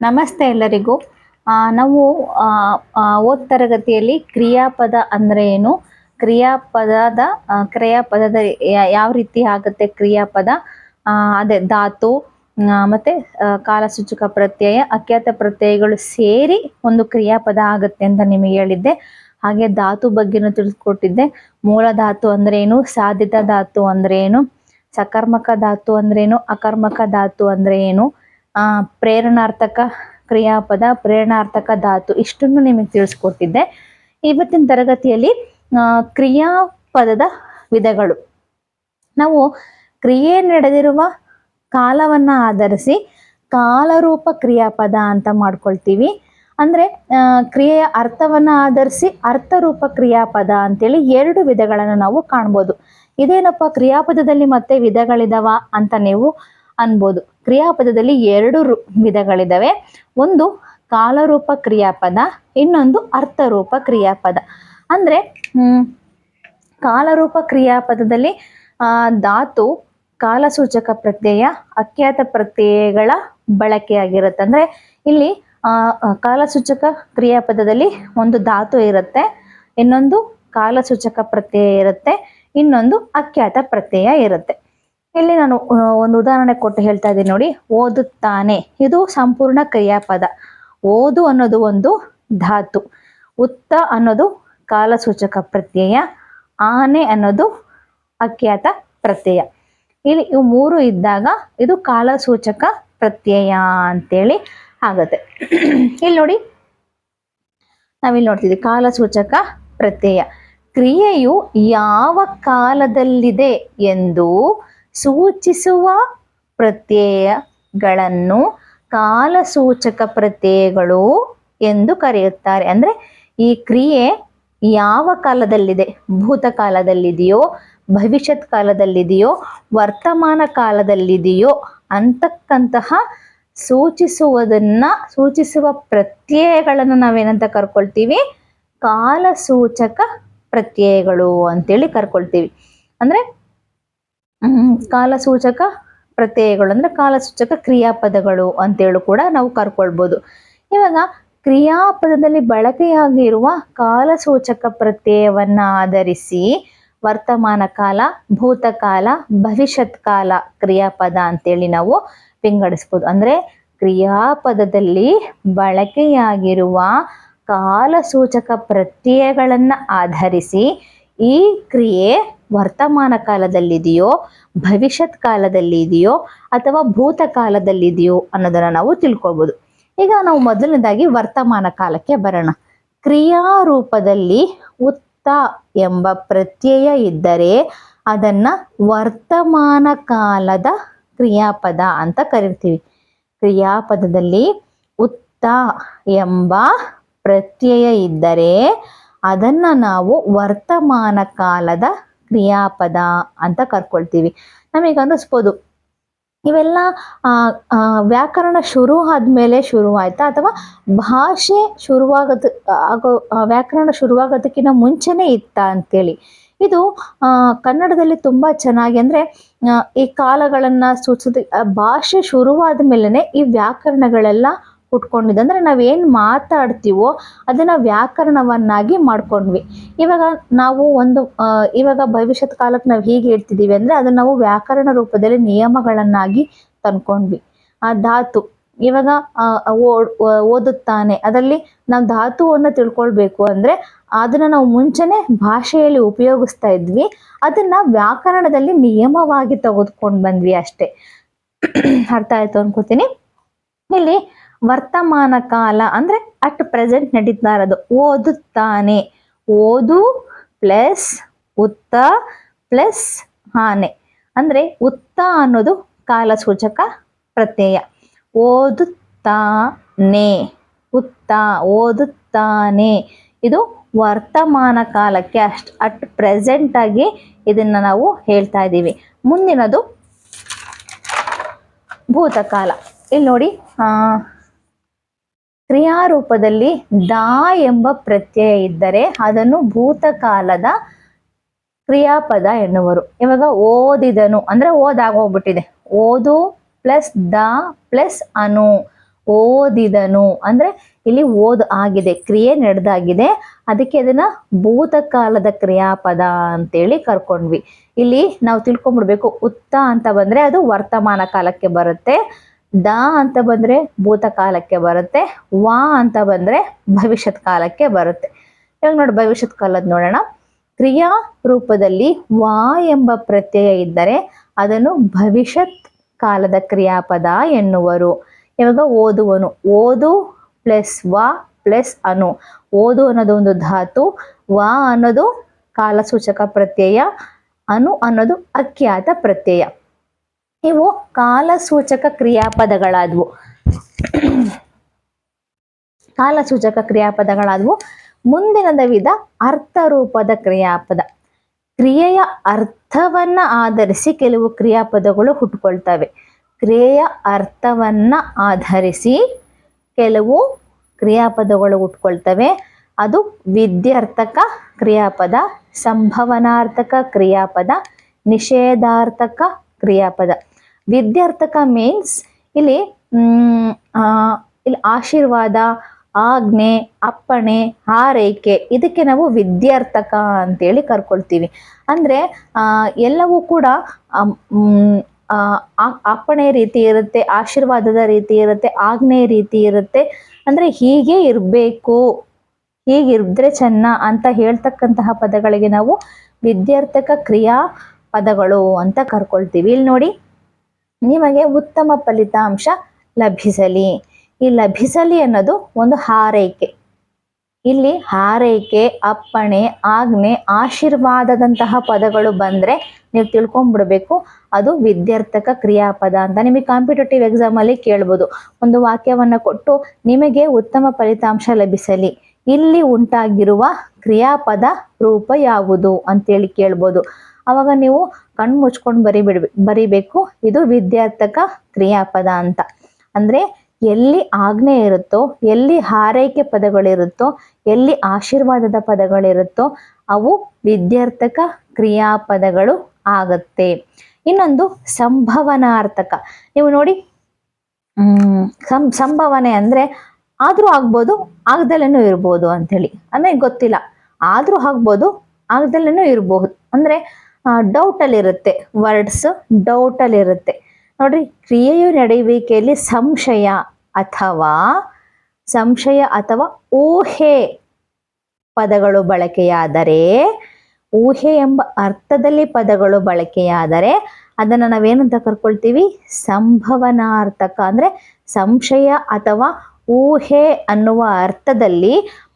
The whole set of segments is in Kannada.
ನಮಸ್ತೆ ಎಲ್ಲರಿಗೂ. ನಾವು ಓದ್ ತರಗತಿಯಲ್ಲಿ ಕ್ರಿಯಾಪದ ಅಂದ್ರೆ ಏನು? ಕ್ರಿಯಾಪದದ ಕ್ರಿಯಾಪದದ ಯಾವ ರೀತಿ ಆಗುತ್ತೆ ಕ್ರಿಯಾಪದ? ಅದೇ ಧಾತು ಮತ್ತೆ ಕಾಲಸೂಚಕ ಪ್ರತ್ಯಯ, ಅಖ್ಯಾತ ಪ್ರತ್ಯಯಗಳು ಸೇರಿ ಒಂದು ಕ್ರಿಯಾಪದ ಆಗುತ್ತೆ ಅಂತ ನಿಮಗೆ ಹೇಳಿದ್ದೆ. ಹಾಗೆ ಧಾತು ಬಗ್ಗೆನೂ ತಿಳಿಸ್ಕೊಟ್ಟಿದ್ದೆ ಮೂಲ ಧಾತು ಅಂದ್ರೆ ಏನು? ಸಾಧಿತ ಧಾತು ಅಂದ್ರೆ ಏನು? ಸಕರ್ಮಕ ಧಾತು ಅಂದ್ರೇನು ಅಕರ್ಮಕ ಧಾತು ಅಂದ್ರೆ ಏನು? ಪ್ರೇರಣಾರ್ಥಕ ಕ್ರಿಯಾಪದ ಪ್ರೇರಣಾರ್ಥಕ ಧಾತು ಇಷ್ಟನ್ನು ನಿಮಗೆ ತಿಳಿಸ್ಕೊಟ್ಟಿದ್ದೆ. ಇವತ್ತಿನ ತರಗತಿಯಲ್ಲಿ ಆ, ಕ್ರಿಯಾಪದದ ವಿಧಗಳು. ನಾವು ಕ್ರಿಯೆ ನಡೆದಿರುವ ಕಾಲವನ್ನ ಆಧರಿಸಿ ಕಾಲರೂಪ ಕ್ರಿಯಾಪದ ಅಂತ ಮಾಡ್ಕೊಳ್ತೀವಿ. ಅಂದ್ರೆ ಆ, ಕ್ರಿಯೆಯ ಅರ್ಥವನ್ನ ಆಧರಿಸಿ ಅರ್ಥರೂಪ ಕ್ರಿಯಾಪದ ಅಂತೇಳಿ ಎರಡು ವಿಧಗಳನ್ನು ನಾವು ಕಾಣ್ಬೋದು. ಇದೇನಪ್ಪ ಕ್ರಿಯಾಪದದಲ್ಲಿ ಮತ್ತೆ ವಿಧಗಳಿದಾವ ಅಂತ ನೀವು ಅನ್ಬೋದು. ಕ್ರಿಯಾಪದದಲ್ಲಿ ಎರಡು ವಿಧಗಳಿದಾವೆ. ಒಂದು ಕಾಲರೂಪ ಕ್ರಿಯಾಪದ, ಇನ್ನೊಂದು ಅರ್ಥರೂಪ ಕ್ರಿಯಾಪದ. ಅಂದ್ರೆ ಕಾಲರೂಪ ಕ್ರಿಯಾಪದದಲ್ಲಿ ಧಾತು, ಕಾಲಸೂಚಕ ಪ್ರತ್ಯಯ, ಅಖ್ಯಾತ ಪ್ರತ್ಯಯಗಳ ಬಳಕೆಯಾಗಿರುತ್ತೆ ಅಂದ್ರೆ, ಇಲ್ಲಿ ಕಾಲಸೂಚಕ ಕ್ರಿಯಾಪದದಲ್ಲಿ ಒಂದು ಧಾತು ಇರುತ್ತೆ, ಇನ್ನೊಂದು ಕಾಲಸೂಚಕ ಪ್ರತ್ಯಯ ಇರುತ್ತೆ, ಇನ್ನೊಂದು ಅಖ್ಯಾತ ಪ್ರತ್ಯಯ ಇರುತ್ತೆ. ಇಲ್ಲಿ ನಾನು ಒಂದು ಉದಾಹರಣೆ ಕೊಟ್ಟು ಹೇಳ್ತಾ ಇದ್ದೀನಿ ನೋಡಿ. ಓದುತ್ತಾನೆ. ಇದು ಸಂಪೂರ್ಣ ಕ್ರಿಯಾಪದ. ಓದು ಅನ್ನೋದು ಒಂದು ಧಾತು. ಉತ್ತ ಅನ್ನೋದು ಕಾಲಸೂಚಕ ಪ್ರತ್ಯಯ. ಆನೆ ಅನ್ನೋದು ಅಖ್ಯಾತ ಪ್ರತ್ಯಯ. ಇಲ್ಲಿ ಇವು ಮೂರು ಇದ್ದಾಗ ಇದು ಕಾಲಸೂಚಕ ಪ್ರತ್ಯಯ ಅಂತೇಳಿ ಆಗತ್ತೆ. ಇಲ್ಲಿ ನೋಡಿ, ನಾವಿಲ್ಲಿ ನೋಡ್ತಿದ್ವಿ ಕಾಲಸೂಚಕ ಪ್ರತ್ಯಯ. ಕ್ರಿಯೆಯು ಯಾವ ಕಾಲದಲ್ಲಿದೆ ಎಂದು ಸೂಚಿಸುವ ಪ್ರತ್ಯಯಗಳನ್ನು ಕಾಲಸೂಚಕ ಪ್ರತ್ಯಯಗಳು ಎಂದು ಕರೆಯುತ್ತಾರೆ. ಅಂದರೆ ಈ ಕ್ರಿಯೆ ಯಾವ ಕಾಲದಲ್ಲಿದೆ? ಭೂತಕಾಲದಲ್ಲಿದೆಯೋ, ಭವಿಷ್ಯತ್ ಕಾಲದಲ್ಲಿದೆಯೋ, ವರ್ತಮಾನ ಕಾಲದಲ್ಲಿದೆಯೋ ಅಂತಕ್ಕಂತಹ ಸೂಚಿಸುವುದನ್ನ, ಸೂಚಿಸುವ ಪ್ರತ್ಯಯಗಳನ್ನು ನಾವೇನಂತ ಕರ್ಕೊಳ್ತೀವಿ? ಕಾಲಸೂಚಕ ಪ್ರತ್ಯಯಗಳು ಅಂತೇಳಿ ಕರ್ಕೊಳ್ತೀವಿ. ಅಂದ್ರೆ ಕಾಲಸೂಚಕ ಪ್ರತ್ಯಯಗಳು ಅಂದ್ರೆ ಕಾಲಸೂಚಕ ಕ್ರಿಯಾಪದಗಳು ಅಂತೇಳು ಕೂಡ ನಾವು ಕರ್ಕೊಳ್ಬೋದು. ಇವಾಗ ಕ್ರಿಯಾಪದದಲ್ಲಿ ಬಳಕೆಯಾಗಿರುವ ಕಾಲಸೂಚಕ ಪ್ರತ್ಯಯವನ್ನ ಆಧರಿಸಿ ವರ್ತಮಾನ ಕಾಲ, ಭೂತಕಾಲ, ಭವಿಷ್ಯತ್ ಕಾಲ ಕ್ರಿಯಾಪದ ಅಂತೇಳಿ ನಾವು ವಿಂಗಡಿಸ್ಬೋದು. ಅಂದ್ರೆ ಕ್ರಿಯಾಪದದಲ್ಲಿ ಬಳಕೆಯಾಗಿರುವ ಕಾಲಸೂಚಕ ಪ್ರತ್ಯಯಗಳನ್ನ ಆಧರಿಸಿ ಈ ಕ್ರಿಯೆ ವರ್ತಮಾನ ಕಾಲದಲ್ಲಿದೆಯೋ, ಭವಿಷ್ಯತ್ ಕಾಲದಲ್ಲಿದೆಯೋ ಅಥವಾ ಭೂತಕಾಲದಲ್ಲಿದೆಯೋ ಅನ್ನೋದನ್ನ ನಾವು ತಿಳ್ಕೊಳ್ಬೋದು. ಈಗ ನಾವು ಮೊದಲನೇದಾಗಿ ವರ್ತಮಾನ ಕಾಲಕ್ಕೆ ಬರೋಣ. ಕ್ರಿಯಾರೂಪದಲ್ಲಿ ಉತ್ತ ಎಂಬ ಪ್ರತ್ಯಯ ಇದ್ದರೆ ಅದನ್ನ ವರ್ತಮಾನ ಕಾಲದ ಕ್ರಿಯಾಪದ ಅಂತ ಕರಿತೀವಿ. ಕ್ರಿಯಾಪದದಲ್ಲಿ ಉತ್ತ ಎಂಬ ಪ್ರತ್ಯಯ ಇದ್ದರೆ ಅದನ್ನ ನಾವು ವರ್ತಮಾನ ಕಾಲದ ಕ್ರಿಯಾಪದ ಅಂತ ಕರ್ಕೊಳ್ತೀವಿ. ನಮಗೆ ಅನ್ನಿಸ್ಬೋದು ಇವೆಲ್ಲ ವ್ಯಾಕರಣ ಶುರು ಆದ್ಮೇಲೆ ಶುರುವಾಯ್ತಾ ಅಥವಾ ಭಾಷೆ ಶುರುವಾಗದ ಆಗೋ ವ್ಯಾಕರಣ ಶುರುವಾಗೋದಕ್ಕಿಂತ ಮುಂಚೆನೇ ಇತ್ತ ಅಂತೇಳಿ? ಇದು ಕನ್ನಡದಲ್ಲಿ ತುಂಬಾ ಚೆನ್ನಾಗಿ ಅಂದ್ರೆ ಈ ಕಾಲಗಳನ್ನ ಸೂಚಿಸೋದು ಭಾಷೆ ಶುರುವಾದ ಮೇಲೆನೆ ಈ ವ್ಯಾಕರಣಗಳೆಲ್ಲ ಹುಟ್ಕೊಂಡಿದೆ ಅಂದ್ರೆ ನಾವೇನು ಮಾತಾಡ್ತೀವೋ ಅದನ್ನ ವ್ಯಾಕರಣವನ್ನಾಗಿ ಮಾಡ್ಕೊಂಡ್ವಿ. ಇವಾಗ ನಾವು ಒಂದು ಇವಾಗ ಭವಿಷ್ಯತ್ ಕಾಲಕ್ಕೆ ನಾವು ಹೀಗೆ ಹೇಳ್ತಿದ್ದೀವಿ ಅಂದ್ರೆ ಅದನ್ನ ನಾವು ವ್ಯಾಕರಣ ರೂಪದಲ್ಲಿ ನಿಯಮಗಳನ್ನಾಗಿ ತಂದ್ಕೊಂಡ್ವಿ. ಆ, ಧಾತು. ಇವಾಗ ಓದುತ್ತಾನೆ. ಅದರಲ್ಲಿ ನಾವು ಧಾತುವನ್ನು ತಿಳ್ಕೊಳ್ಬೇಕು ಅಂದ್ರೆ ಅದನ್ನ ನಾವು ಮುಂಚೆನೆ ಭಾಷೆಯಲ್ಲಿ ಉಪಯೋಗಿಸ್ತಾ ಇದ್ವಿ. ಅದನ್ನ ವ್ಯಾಕರಣದಲ್ಲಿ ನಿಯಮವಾಗಿ ತೆಗೆದುಕೊಂಡು ಬಂದ್ವಿ ಅಷ್ಟೇ. ಅರ್ಥ ಆಯ್ತು ಅನ್ಕೋತೀನಿ. ಇಲ್ಲಿ ವರ್ತಮಾನ ಕಾಲ ಅಂದ್ರೆ ಅಟ್ ಪ್ರೆಸೆಂಟ್ ನಡೀತಾ ಇರೋದು. ಓದುತ್ತಾನೆ. ಓದು ಪ್ಲಸ್ ಉತ್ತ ಪ್ಲಸ್ ಆನೆ ಅಂದ್ರೆ ಉತ್ತ ಅನ್ನೋದು ಕಾಲಸೂಚಕ ಪ್ರತ್ಯಯ. ಓದುತ್ತಾನೆ. ಉತ್ತ, ಓದುತ್ತಾನೆ. ಇದು ವರ್ತಮಾನ ಕಾಲಕ್ಕೆ ಅಷ್ಟು ಅಟ್ ಪ್ರೆಸೆಂಟ್ ಆಗಿ ಇದನ್ನ ನಾವು ಹೇಳ್ತಾ ಇದ್ದೀವಿ. ಮುಂದಿನದು ಭೂತಕಾಲ. ಇಲ್ಲಿ ನೋಡಿ, ಆ ಕ್ರಿಯಾರೂಪದಲ್ಲಿ ದಾ ಎಂಬ ಪ್ರತ್ಯಯ ಇದ್ದರೆ ಅದನ್ನು ಭೂತಕಾಲದ ಕ್ರಿಯಾಪದ ಎನ್ನುವರು. ಇವಾಗ ಓದಿದನು, ಅಂದ್ರೆ ಓದಾಗೋಗ್ಬಿಟ್ಟಿದೆ. ಓದು ಪ್ಲಸ್ ದ ಪ್ಲಸ್ ಅನು, ಓದಿದನು. ಅಂದ್ರೆ ಇಲ್ಲಿ ಓದ್ ಆಗಿದೆ, ಕ್ರಿಯೆ ನಡೆದಾಗಿದೆ. ಅದಕ್ಕೆ ಅದನ್ನ ಭೂತಕಾಲದ ಕ್ರಿಯಾಪದ ಅಂತೇಳಿ ಕರ್ಕೊಂಡ್ವಿ. ಇಲ್ಲಿ ನಾವು ತಿಳ್ಕೊಂಡ್ಬಿಡ್ಬೇಕು ಉತ್ತ ಅಂತ ಬಂದ್ರೆ ಅದು ವರ್ತಮಾನ ಕಾಲಕ್ಕೆ ಬರುತ್ತೆ. ದ ಅಂತ ಬಂದ್ರೆ ಭೂತಕಾಲಕ್ಕೆ ಬರುತ್ತೆ, ವಾ ಅಂತ ಬಂದ್ರೆ ಭವಿಷ್ಯತ್ ಕಾಲಕ್ಕೆ ಬರುತ್ತೆ. ಇವಾಗ ನೋಡಿ, ಭವಿಷ್ಯತ್ ಕಾಲದ ನೋಡೋಣ. ಕ್ರಿಯಾ ರೂಪದಲ್ಲಿ ವಾ ಎಂಬ ಪ್ರತ್ಯಯ ಇದ್ದರೆ ಅದನ್ನು ಭವಿಷ್ಯತ್ ಕಾಲದ ಕ್ರಿಯಾಪದ ಎನ್ನುವರು. ಇವಾಗ ಓದುವನು, ಓದು ಪ್ಲಸ್ ವಾ ಪ್ಲಸ್ ಅನು. ಓದು ಅನ್ನೋದು ಒಂದು ಧಾತು, ವಾ ಅನ್ನೋದು ಕಾಲಸೂಚಕ ಪ್ರತ್ಯಯ, ಅನು ಅನ್ನೋದು ಅಖ್ಯಾತ ಪ್ರತ್ಯಯ. ಇವು ಕಾಲಸೂಚಕ ಕ್ರಿಯಾಪದಗಳಾದವು. ಕಾಲಸೂಚಕ ಕ್ರಿಯಾಪದಗಳಾದವು. ಮುಂದಿನದ ವಿಧ ಅರ್ಥರೂಪದ ಕ್ರಿಯಾಪದ. ಕ್ರಿಯೆಯ ಅರ್ಥವನ್ನ ಆಧರಿಸಿ ಕೆಲವು ಕ್ರಿಯಾಪದಗಳು ಹುಟ್ಟುಕೊಳ್ತವೆ. ಕ್ರಿಯೆಯ ಅರ್ಥವನ್ನ ಆಧರಿಸಿ ಕೆಲವು ಕ್ರಿಯಾಪದಗಳು ಹುಟ್ಕೊಳ್ತವೆ ಅದು ವಿದ್ಯಾರ್ಥಕ ಕ್ರಿಯಾಪದ, ಸಂಭವನಾರ್ಥಕ ಕ್ರಿಯಾಪದ, ನಿಷೇಧಾರ್ಥಕ ಕ್ರಿಯಾಪದ. ವಿದ್ಯಾರ್ಥಕ ಮೀನ್ಸ್ ಇಲ್ಲಿ ಇಲ್ಲಿ ಆಶೀರ್ವಾದ, ಆಜ್ಞೆ, ಅಪ್ಪಣೆ, ಹಾರೈಕೆ, ಇದಕ್ಕೆ ನಾವು ವಿದ್ಯಾರ್ಥಕ ಅಂತೇಳಿ ಕರ್ಕೊಳ್ತೀವಿ. ಅಂದರೆ ಎಲ್ಲವೂ ಕೂಡ ಅಪ್ಪಣೆ ರೀತಿ ಇರುತ್ತೆ, ಆಶೀರ್ವಾದದ ರೀತಿ ಇರುತ್ತೆ, ಆಜ್ಞೆ ರೀತಿ ಇರುತ್ತೆ. ಅಂದರೆ ಹೀಗೆ ಇರಬೇಕು ಹೀಗಿದ್ರೆ ಚೆನ್ನ ಅಂತ ಹೇಳ್ತಕ್ಕಂತಹ ಪದಗಳಿಗೆ ನಾವು ವಿದ್ಯಾರ್ಥಕ ಕ್ರಿಯಾ ಪದಗಳು ಅಂತ ಕರ್ಕೊಳ್ತೀವಿ. ಇಲ್ಲಿ ನೋಡಿ ನಿಮಗೆ ಉತ್ತಮ ಫಲಿತಾಂಶ ಲಭಿಸಲಿ. ಈ ಲಭಿಸಲಿ ಅನ್ನೋದು ಒಂದು ಹಾರೈಕೆ. ಇಲ್ಲಿ ಹಾರೈಕೆ, ಅಪ್ಪಣೆ, ಆಜ್ಞೆ, ಆಶೀರ್ವಾದದಂತಹ ಪದಗಳು ಬಂದರೆ ನೀವು ತಿಳ್ಕೊಂಬಿಡ್ಬೇಕು. ಅದು ವಿದ್ಯಾರ್ಥಕ ಕ್ರಿಯಾಪದ ಅಂತ ನಿಮಗೆ ಕಾಂಪಿಟೇಟಿವ್ ಎಕ್ಸಾಮಲ್ಲಿ ಕೇಳ್ಬೋದು. ಒಂದು ವಾಕ್ಯವನ್ನು ಕೊಟ್ಟು ನಿಮಗೆ ಉತ್ತಮ ಫಲಿತಾಂಶ ಲಭಿಸಲಿ. ಇಲ್ಲಿ ಉಂಟಾಗಿರುವ ಕ್ರಿಯಾಪದ ರೂಪ ಯಾವುದು ಅಂತೇಳಿ ಕೇಳ್ಬೋದು. ಅವಾಗ ನೀವು ಕಣ್ಣು ಮುಚ್ಕೊಂಡು ಬರಿಬಿಡ್ಬೇಕು ಬರಿಬೇಕು. ಇದು ವಿದ್ಯಾರ್ಥಕ ಕ್ರಿಯಾಪದ ಅಂತ. ಅಂದರೆ ಎಲ್ಲಿ ಆಜ್ಞೆ ಇರುತ್ತೋ, ಎಲ್ಲಿ ಹಾರೈಕೆ ಪದಗಳಿರುತ್ತೋ, ಎಲ್ಲಿ ಆಶೀರ್ವಾದದ ಪದಗಳಿರುತ್ತೋ, ಅವು ವಿದ್ಯಾರ್ಥಕ ಕ್ರಿಯಾಪದಗಳು ಆಗತ್ತೆ. ಇನ್ನೊಂದು ಸಂಭವನಾರ್ಥಕ. ನೀವು ನೋಡಿ ಸಂ, ಸಂಭವನೆ ಅಂದರೆ ಆದರೂ ಆಗ್ಬೋದು ಆಗ್ದಲೇನೂ ಇರ್ಬೋದು ಅಂಥೇಳಿ. ಅಂದರೆ ಗೊತ್ತಿಲ್ಲ. ಆದರೂ ಆಗ್ಬೋದು ಆಗ್ದಲೇನೂ ಇರಬಹುದು ಅಂದರೆ ಡೌಟಲ್ಲಿರುತ್ತೆ, ವರ್ಡ್ಸ್ ಡೌಟಲ್ಲಿರುತ್ತೆ. ನೋಡ್ರಿ, ಕ್ರಿಯೆಯು ನಡೆಯುವಿಕೆಯಲ್ಲಿ ಸಂಶಯ ಅಥವಾ ಸಂಶಯ ಅಥವಾ ಊಹೆ ಪದಗಳು ಬಳಕೆಯಾದರೆ, ಊಹೆ ಎಂಬ ಅರ್ಥದಲ್ಲಿ ಪದಗಳು ಬಳಕೆಯಾದರೆ, ಅದನ್ನು ನಾವೇನಂತ ಕರ್ಕೊಳ್ತೀವಿ? ಸಂಭವನಾರ್ಥಕ ಅಂದರೆ ಸಂಶಯ ಅಥವಾ ಊಹೆ ಅನ್ನುವ ಅರ್ಥದಲ್ಲಿ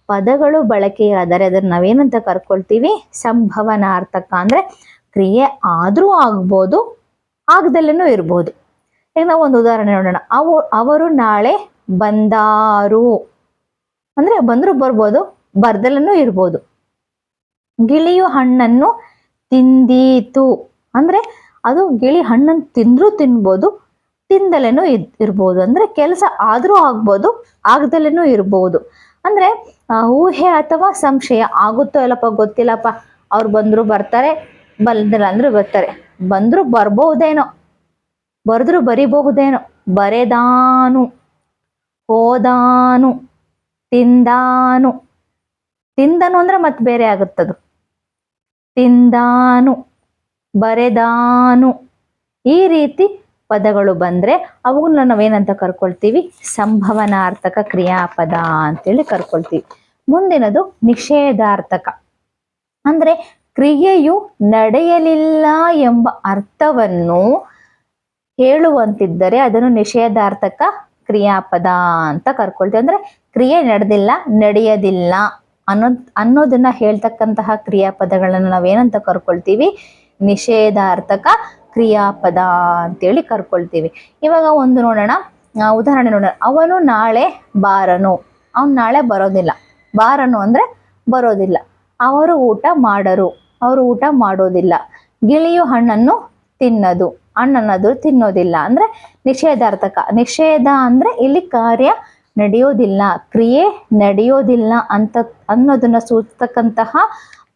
ಪದಗಳು ಬಳಕೆಯಾದರೆ ಅದನ್ನು ನಾವೇನಂತ ಕರ್ಕೊಳ್ತೀವಿ? ಸಂಭವನಾರ್ಥಕ ಅಂದರೆ ಕ್ರಿಯೆ ಆದರೂ ಆಗ್ಬೋದು ಆಗದಲ್ಲೂ ಇರ್ಬೋದು. ಈಗ ನಾವು ಒಂದು ಉದಾಹರಣೆ ನೋಡೋಣ. ಅವು, ಅವರು ನಾಳೆ ಬಂದಾರು. ಅಂದರೆ ಬಂದರೂ ಬರ್ಬೋದು ಬರ್ದಲ್ಲೂ ಇರ್ಬೋದು. ಗಿಳಿಯು ಹಣ್ಣನ್ನು ತಿಂದೀತು. ಅಂದರೆ ಅದು ಗಿಳಿ ಹಣ್ಣನ್ನು ತಿಂದರೂ ತಿನ್ಬೋದು ತಿಂದಲೇನೂ ಇದ್, ಇರ್ಬೋದು. ಅಂದರೆ ಕೆಲಸ ಆದರೂ ಆಗ್ಬೋದು ಆಗ್ದಲೇನೂ ಇರ್ಬೋದು. ಅಂದರೆ ಊಹೆ ಅಥವಾ ಸಂಶಯ ಆಗುತ್ತೋ ಇಲ್ಲಪ್ಪ ಗೊತ್ತಿಲ್ಲಪ್ಪ. ಅವ್ರು ಬಂದ್ರು ಬರ್ತಾರೆ ಬಂದಿಲ್ಲ ಅಂದ್ರೆ ಬರ್ತಾರೆ. ಬಂದರೂ ಬರ್ಬಹುದೇನೋ ಬರೆದ್ರು ಬರಿಬಹುದೇನೋ ಬರೆದಾನು ಹೋದಾನು ತಿಂದಾನು. ತಿಂದನು ಅಂದ್ರೆ ಮತ್ತೆ ಬೇರೆ ಆಗುತ್ತದು. ತಿಂದಾನು, ಬರೆದಾನು. ಈ ರೀತಿ ಪದಗಳು ಬಂದ್ರೆ ಅವುಗಳನ್ನ ನಾವೇನಂತ ಕರ್ಕೊಳ್ತೀವಿ? ಸಂಭವನಾರ್ಥಕ ಕ್ರಿಯಾಪದ ಅಂತೇಳಿ ಕರ್ಕೊಳ್ತೀವಿ. ಮುಂದಿನದು ನಿಷೇಧಾರ್ಥಕ. ಅಂದ್ರೆ ಕ್ರಿಯೆಯು ನಡೆಯಲಿಲ್ಲ ಎಂಬ ಅರ್ಥವನ್ನು ಹೇಳುವಂತಿದ್ದರೆ ಅದನ್ನು ನಿಷೇಧಾರ್ಥಕ ಕ್ರಿಯಾಪದ ಅಂತ ಕರ್ಕೊಳ್ತೀವಿ. ಅಂದ್ರೆ ಕ್ರಿಯೆ ನಡೆದಿಲ್ಲ, ನಡೆಯೋದಿಲ್ಲ ಅನ್ನೋ, ಅನ್ನೋದನ್ನ ಹೇಳ್ತಕ್ಕಂತಹ ಕ್ರಿಯಾಪದಗಳನ್ನು ನಾವೇನಂತ ಕರ್ಕೊಳ್ತೀವಿ? ನಿಷೇಧಾರ್ಥಕ ಕ್ರಿಯಾಪದ ಅಂತೇಳಿ ಕರ್ಕೊಳ್ತೀವಿ. ಇವಾಗ ಒಂದು ನೋಡೋಣ ಉದಾಹರಣೆ ನೋಡೋಣ. ಅವನು ನಾಳೆ ಬಾರನು. ಅವನು ನಾಳೆ ಬರೋದಿಲ್ಲ. ಬಾರನು ಅಂದ್ರೆ ಬರೋದಿಲ್ಲ. ಅವರು ಊಟ ಮಾಡರು. ಅವರು ಊಟ ಮಾಡೋದಿಲ್ಲ. ಗಿಳಿಯು ಹಣ್ಣನ್ನು ತಿನ್ನದು. ಹಣ್ಣನ್ನದು ತಿನ್ನೋದಿಲ್ಲ. ಅಂದ್ರೆ ನಿಷೇಧಾರ್ಥಕ. ನಿಷೇಧ ಅಂದ್ರೆ ಇಲ್ಲಿ ಕಾರ್ಯ ನಡೆಯೋದಿಲ್ಲ. ಕ್ರಿಯೆ ನಡೆಯೋದಿಲ್ಲ ಅಂತ ಅನ್ನೋದನ್ನ ಸೂಚಿಸ್ತಕ್ಕಂತಹ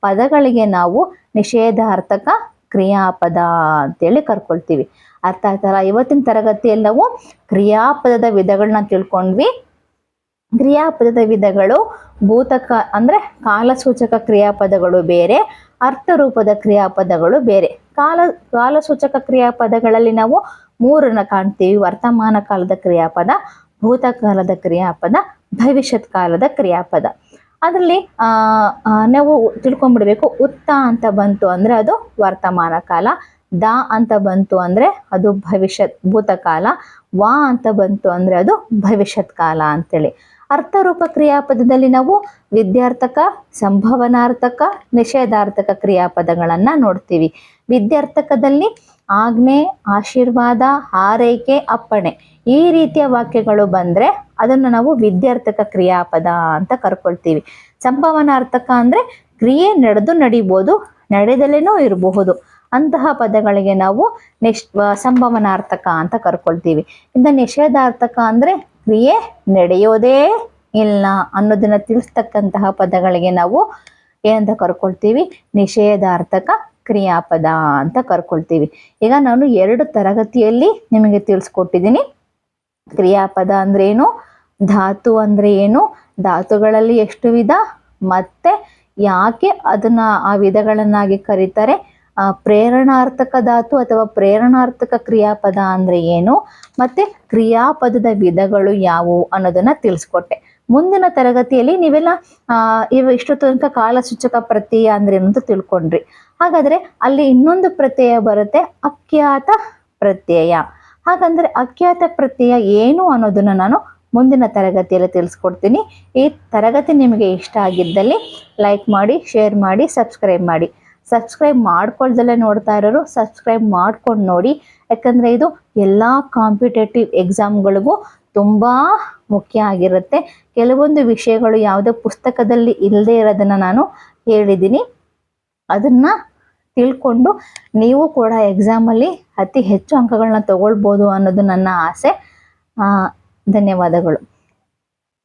ಪದಗಳಿಗೆ ನಾವು ನಿಷೇಧಾರ್ಥಕ ಕ್ರಿಯಾಪದ ಅಂತೇಳಿ ಕರ್ಕೊಳ್ತೀವಿ. ಅರ್ಥ ಆಯ್ತಲ್ಲ? ಇವತ್ತಿನ ತರಗತಿಯಲ್ಲಿ ನಾವು ಕ್ರಿಯಾಪದದ ವಿಧಗಳನ್ನ ತಿಳ್ಕೊಂಡ್ವಿ. ಕ್ರಿಯಾಪದದ ವಿಧಗಳು ಭೂತಕ ಅಂದ್ರೆ ಕಾಲಸೂಚಕ ಕ್ರಿಯಾಪದಗಳು ಬೇರೆ. ಅರ್ಥರೂಪದ ಕ್ರಿಯಾಪದಗಳು ಬೇರೆ. ಕಾಲ, ಕಾಲಸೂಚಕ ಕ್ರಿಯಾಪದಗಳಲ್ಲಿ ನಾವು ಮೂರನ್ನ ಕಾಣ್ತೀವಿ. ವರ್ತಮಾನ ಕಾಲದ ಕ್ರಿಯಾಪದ, ಭೂತಕಾಲದ ಕ್ರಿಯಾಪದ, ಭವಿಷ್ಯತ್ ಕಾಲದ ಕ್ರಿಯಾಪದ. ಅದರಲ್ಲಿ ನಾವು ತಿಳ್ಕೊಂಡ್ಬಿಡ್ಬೇಕು, ಉತ್ತ ಅಂತ ಬಂತು ಅಂದ್ರೆ ಅದು ವರ್ತಮಾನ ಕಾಲ, ದ ಅಂತ ಬಂತು ಅಂದ್ರೆ ಅದು ಭವಿಷ್ಯತ್, ಭೂತಕಾಲ, ವಾ ಅಂತ ಬಂತು ಅಂದ್ರೆ ಅದು ಭವಿಷ್ಯತ್ ಕಾಲ ಅಂತೇಳಿ. ಅರ್ಥರೂಪ ಕ್ರಿಯಾಪದದಲ್ಲಿ ನಾವು ವಿದ್ಯಾರ್ಥಕ, ಸಂಭವನಾರ್ಥಕ, ನಿಷೇಧಾರ್ಥಕ ಕ್ರಿಯಾಪದಗಳನ್ನು ನೋಡ್ತೀವಿ. ವಿದ್ಯಾರ್ಥಕದಲ್ಲಿ ಆಜ್ಞೆ ಆಶೀರ್ವಾದ, ಹಾರೈಕೆ, ಅಪ್ಪಣೆ ಈ ರೀತಿಯ ವಾಕ್ಯಗಳು ಬಂದ್ರೆ ಅದನ್ನು ನಾವು ವಿದ್ಯಾರ್ಥಕ ಕ್ರಿಯಾಪದ ಅಂತ ಕರ್ಕೊಳ್ತೀವಿ. ಸಂಭವನಾರ್ಥಕ ಅಂದ್ರೆ ಕ್ರಿಯೆ ನಡೆದು ನಡಿಬೋದು, ನಡೆದಲೇನೂ ಇರಬಹುದು. ಅಂತಹ ಪದಗಳಿಗೆ ನಾವು ನಿಶ್ ಸಂಭವನಾರ್ಥಕ ಅಂತ ಕರ್ಕೊಳ್ತೀವಿ. ಇನ್ನು ನಿಷೇಧಾರ್ಥಕ ಅಂದ್ರೆ ಕ್ರಿಯೆ ನಡೆಯೋದೇ ಇಲ್ಲ ಅನ್ನೋದನ್ನ ತಿಳಿಸ್ತಕ್ಕಂತಹ ಪದಗಳಿಗೆ ನಾವು ಏನಂತ ಕರ್ಕೊಳ್ತೀವಿ? ನಿಷೇಧಾರ್ಥಕ ಕ್ರಿಯಾಪದ ಅಂತ ಕರ್ಕೊಳ್ತೀವಿ. ಈಗ ನಾನು ಎರಡು ತರಗತಿಯಲ್ಲಿ ನಿಮಗೆ ತಿಳಿಸ್ಕೊಟ್ಟಿದ್ದೀನಿ. ಕ್ರಿಯಾಪದ ಅಂದ್ರೆ ಏನು ಧಾತು ಅಂದ್ರೆ ಏನು ಧಾತುಗಳಲ್ಲಿ ಎಷ್ಟು ವಿಧ? ಮತ್ತೆ ಯಾಕೆ ಅದನ್ನ ಆ ವಿಧಗಳನ್ನಾಗಿ ಕರೀತಾರೆ? ಪ್ರೇರಣಾರ್ಥಕ ಧಾತು ಅಥವಾ ಪ್ರೇರಣಾರ್ಥಕ ಕ್ರಿಯಾಪದ ಅಂದ್ರೆ ಏನು? ಮತ್ತೆ ಕ್ರಿಯಾಪದದ ವಿಧಗಳು ಯಾವುವು ಅನ್ನೋದನ್ನ ತಿಳಿಸ್ಕೊಟ್ಟೆ. ಮುಂದಿನ ತರಗತಿಯಲ್ಲಿ ನೀವೆಲ್ಲ ಇವ ಇಷ್ಟು ತನಕ ಕಾಲಸೂಚಕ ಪ್ರತ್ಯಯ ಅಂದ್ರೆ ಏನಂತ ತಿಳ್ಕೊಂಡ್ರಿ. ಹಾಗಾದ್ರೆ ಅಲ್ಲಿ ಇನ್ನೊಂದು ಪ್ರತ್ಯಯ ಬರುತ್ತೆ, ಅಖ್ಯಾತ ಪ್ರತ್ಯಯ. ಹಾಗಂದ್ರೆ ಅಖ್ಯಾತ ಪ್ರತ್ಯಯ ಏನು ಅನ್ನೋದನ್ನ ನಾನು ಮುಂದಿನ ತರಗತಿಯಲ್ಲಿ ತಿಳಿಸ್ಕೊಡ್ತೀನಿ. ಈ ತರಗತಿ ನಿಮಗೆ ಇಷ್ಟ ಆಗಿದ್ದಲ್ಲಿ ಲೈಕ್ ಮಾಡಿ, ಶೇರ್ ಮಾಡಿ, ಸಬ್ಸ್ಕ್ರೈಬ್ ಮಾಡಿ. ಸಬ್ಸ್ಕ್ರೈಬ್ ಮಾಡ್ಕೊಳ್ದಲ್ಲೇ ನೋಡ್ತಾ ಇರೋರು ಸಬ್ಸ್ಕ್ರೈಬ್ ಮಾಡ್ಕೊಂಡು ನೋಡಿ. ಯಾಕಂದರೆ ಇದು ಎಲ್ಲ ಕಾಂಪಿಟೇಟಿವ್ ಎಕ್ಸಾಮ್ಗಳಿಗೂ ತುಂಬ ಮುಖ್ಯ ಆಗಿರುತ್ತೆ. ಕೆಲವೊಂದು ವಿಷಯಗಳು ಯಾವುದೇ ಪುಸ್ತಕದಲ್ಲಿ ಇಲ್ಲದೆ ಇರೋದನ್ನು ನಾನು ಹೇಳಿದ್ದೀನಿ. ಅದನ್ನು ತಿಳ್ಕೊಂಡು ನೀವು ಕೂಡ ಎಕ್ಸಾಮಲ್ಲಿ ಅತಿ ಹೆಚ್ಚು ಅಂಕಗಳನ್ನ ತಗೊಳ್ಬೋದು ಅನ್ನೋದು ನನ್ನ ಆಸೆ. ಧನ್ಯವಾದಗಳು.